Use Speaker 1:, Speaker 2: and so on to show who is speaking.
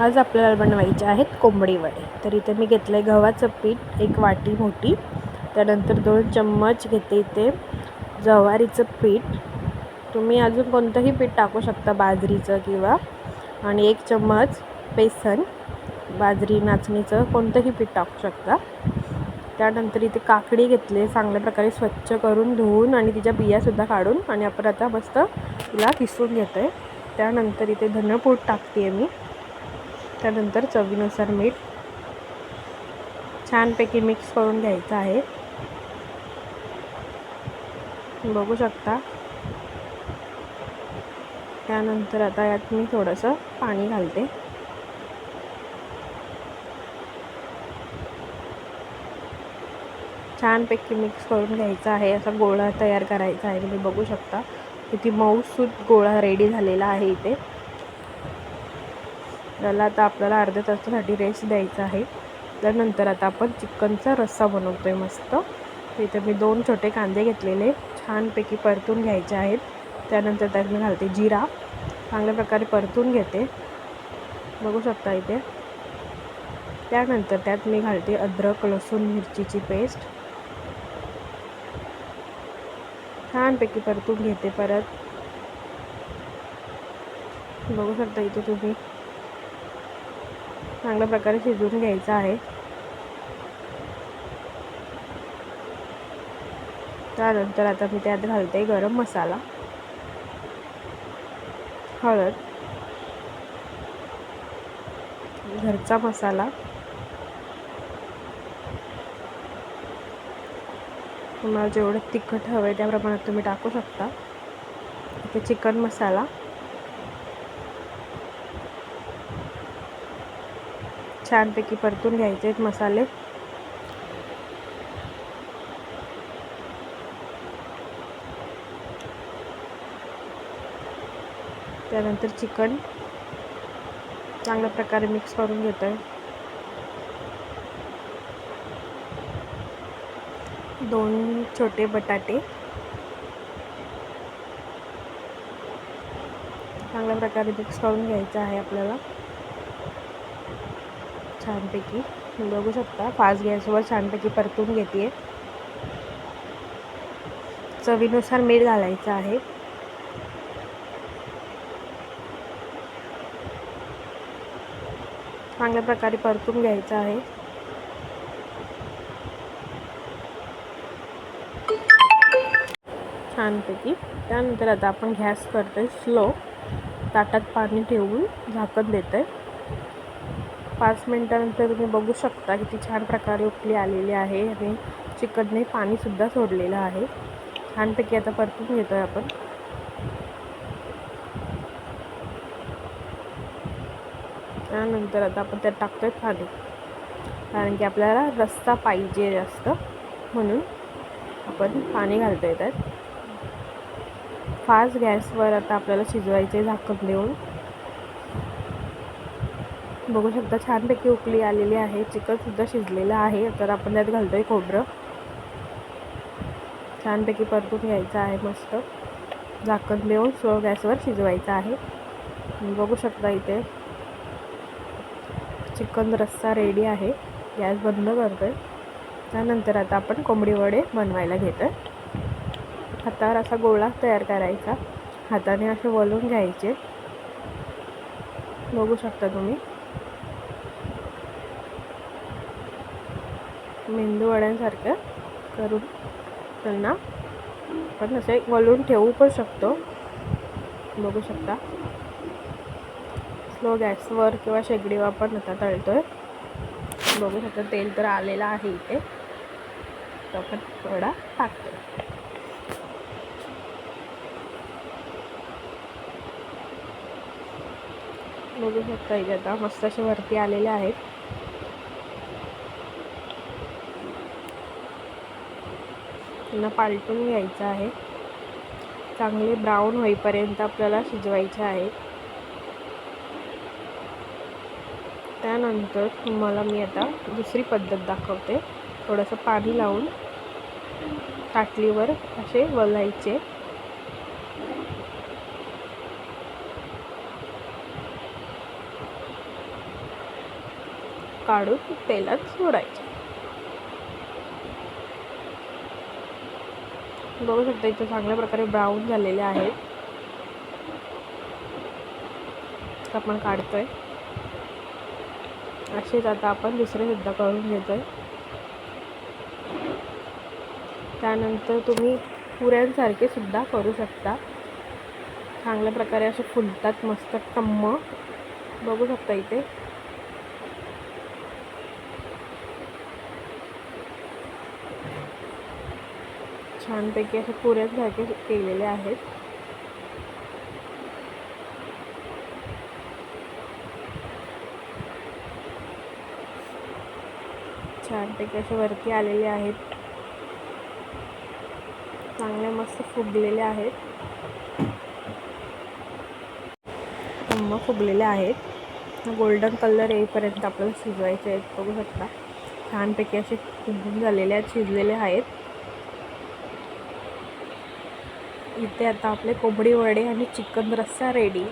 Speaker 1: आज आपल्याला बनवायचे आहेत कोंबडी वडे. तर इथे मी घेतलं आहे गव्हाचं पीठ एक वाटी मोठी. त्यानंतर दोन चम्मच घेते इथे जवारीचं पीठ. तुम्ही अजून कोणतंही पीठ टाकू शकता बाजरीचं किंवा आणि एक चम्मच बेसन बाजरी नाचणीचं कोणतंही पीठ टाकू शकता. त्यानंतर इथे काकडी घेतली चांगल्या प्रकारे स्वच्छ करून धुवून आणि तिच्या बियासुद्धा काढून. आणि आपण आता मस्त तिला किसून घेतो आहे त्यानंतर इथे धनपूट टाकते आहे मी. त्यानंतर चवीनुसार मीठ छानपैकी मिक्स करून घ्यायचं आहे. बघू शकता. त्यानंतर आता यात मी थोडंसं पाणी घालते. छानपैकी मिक्स करून घ्यायचा आहे. असा गोळा तयार करायचा आहे. तुम्ही बघू शकता. किती मऊसूद गोळा रेडी झालेला आहे इथे. त्याला आता आपल्याला अर्ध्या तासासाठी रेस्ट द्यायचा आहे. त्यानंतर आता आपण चिकनचा रस्सा बनवतो आहे मस्त. इथे मी दोन छोटे कांदे घेतलेले छानपैकी परतून घ्यायचे आहेत. त्यानंतर त्यात मी घालते जिरा. चांगल्या प्रकारे परतून घेते. बघू शकता इथे. त्यानंतर त्यात मी घालते अद्रक लसूण मिरचीची पेस्ट. छानपैकी परतून घेते परत. बघू शकता इथे तुम्ही. चांगल्या प्रकारे शिजवून घ्यायचं आहे. त्यानंतर आता मी त्यात घालते गरम मसाला. हळद. घरचा मसाला. तुम्हाला जेवढं तिखट हवं आहे त्या प्रमाणात तुम्ही टाकू शकता. चिकन मसाला. छानपैकी परतून घ्यायचे आहेत मसाले. त्यानंतर चिकन. चांगल्या प्रकारे मिक्स करून घेतो आहे दोन छोटे बटाटे. चांगल्या प्रकारे मिक्स करून घ्यायचं आहे आपल्याला. छानपैकी. बघू शकता फास्ट गॅसवर छानपैकी परतून घेते चवीनुसार मीठ घालायचं आहे. चांगल्या प्रकारे परतून घ्यायचं आहे. छानपैकी. त्यानंतर आता आपण गॅस करतोय स्लो. ताटात पाणी ठेवून झाकण देतं आहे पाच मिनटानंतर तुम्ही बघू शकता किती छान प्रकारे उकली आलेली आहे. आणि चिकनने पाणीसुद्धा सोडलेलं आहे. छानपैकी आता परतून घेतो आहे आपण त्यानंतर आता आपण त्यात टाकतो आहे पाणी. कारण की आपल्याला रस्ता पाहिजे जास्त. म्हणून आपण पाणी घालतो आहे त्यात. फास्ट गॅसवर आता आपल्याला शिजवायचे झाकण देऊन बघू शकता छानपैकी उकली आलेली आहे चिकनसुद्धा शिजलेलं आहे. तर आपण त्यात घालतो आहे खोबरं. छानपैकी परतून घ्यायचं आहे मस्त. झाकण देऊन स्लो गॅसवर शिजवायचं आहे. बघू शकता इथे चिकन रस्सा रेडी आहे. गॅस बंद करतो आहे त्यानंतर आता आपण कोंबडी वडे बनवायला घेतो आहे हातावर असा गोळा तयार करायचा. हाताने असे वळून घ्यायचे. बघू शकता तुम्ही. मेंदू वड्यांसारखं करून त्यांना. आपण असे वळून ठेवू पण शकतो. बघू शकता. स्लो गॅसवर किंवा शेगडीवर पण आता तळतो आहे बघू शकता तेल तर आलेलं आहे इथे. तो आपण थोडा टाकतो बघू शकता इथे आता मस्त असे वरती आलेले आहेत. त्यांना पालटून घ्यायचं आहे. चांगले ब्राऊन होईपर्यंत आपल्याला शिजवायचे आहे. त्यानंतर तुम्हाला मी आता दुसरी पद्धत दाखवते. थोडंसं पाणी लावून ताटलीवर असे वलायचे. काढून तेलात सोडायचे. बघू शकता इथे चांगल्या प्रकारे ब्राऊन झालेले आहेत. आपण काढतोय. असेच आता आपण दुसरे सुद्धा करून घेतोय. त्यानंतर तुम्ही पुऱ्यांसारखे सुद्धा करू शकता. चांगल्या प्रकारे असे फुलतात मस्त टम्म. बघू शकता इथे. छानपैकी असे पुऱ्यांसारखे केलेले आहेत. छानपैकी असे वरती आलेले आहेत. चांगले मस्त फुगलेले आहेत. टम्म फुगलेले आहेत. गोल्डन कलर येईपर्यंत आपल्याला शिजवायचे आहेत. बघू शकता. छानपैकी असे फुगून झालेले आहेत शिजलेले आहेत. इथे आता आपले कोंबडी वडे आणि चिकन रस्सा रेडी